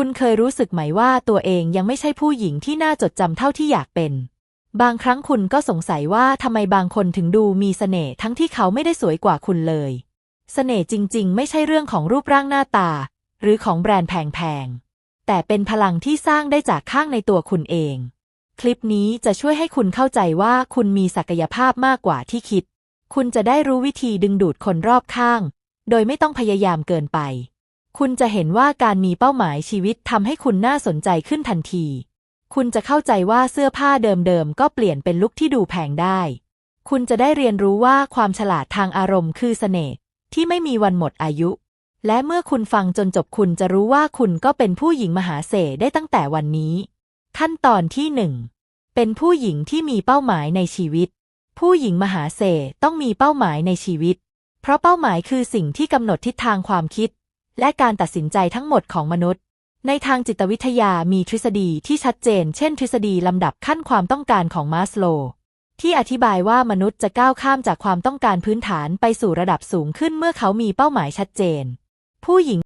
คุณเคยรู้สึกไหมว่าตัวเองยังไม่ใช่ผู้หญิงที่น่าจดจำเท่าที่อยากเป็น บางครั้งคุณก็สงสัยว่าทำไมบางคนถึงดูมีเสน่ห์ทั้งที่เขาไม่ได้สวยกว่าคุณเลยเสน่ห์จริง ๆ ไม่ใช่เรื่องของรูปร่างหน้าตา หรือของแบรนด์แพงๆ แต่เป็นพลังที่สร้างได้จากข้างในตัวคุณเอง คลิปนี้จะช่วยให้คุณเข้าใจว่าคุณมีศักยภาพมากกว่าที่คิด คุณจะได้รู้วิธีดึงดูดคนรอบข้าง โดยไม่ต้องพยายามเกินไป คุณจะเห็นว่าการมีเป้าหมายชีวิตทำให้คุณน่าสนใจขึ้นทันที คุณจะเข้าใจว่าเสื้อผ้าเดิมๆ ก็เปลี่ยนเป็นลุคที่ดูแพงได้ คุณจะได้เรียนรู้ว่าความฉลาดทางอารมณ์คือเสน่ห์ที่ไม่มีวันหมดอายุ และเมื่อคุณฟังจนจบคุณจะรู้ว่าคุณก็เป็นผู้หญิงมหาเสน่ห์ได้ตั้งแต่วันนี้ ขั้นตอนที่หนึ่งเป็นผู้หญิงที่มีเป้าหมายในชีวิต ผู้หญิงมหาเสน่ห์ต้องมีเป้าหมายในชีวิต เพราะเป้าหมายคือสิ่งที่กำหนดทิศทางความคิด และการตัดสินใจทั้งหมดของมนุษย์ ในทางจิตวิทยามีทฤษฎีที่ชัดเจน เช่น ทฤษฎีลำดับขั้นความต้องการของมาสโลว์ที่อธิบายว่ามนุษย์จะก้าวข้ามจากความต้องการพื้นฐานไปสู่ระดับสูงขึ้นเมื่อเขามีเป้าหมายชัดเจน ผู้หญิง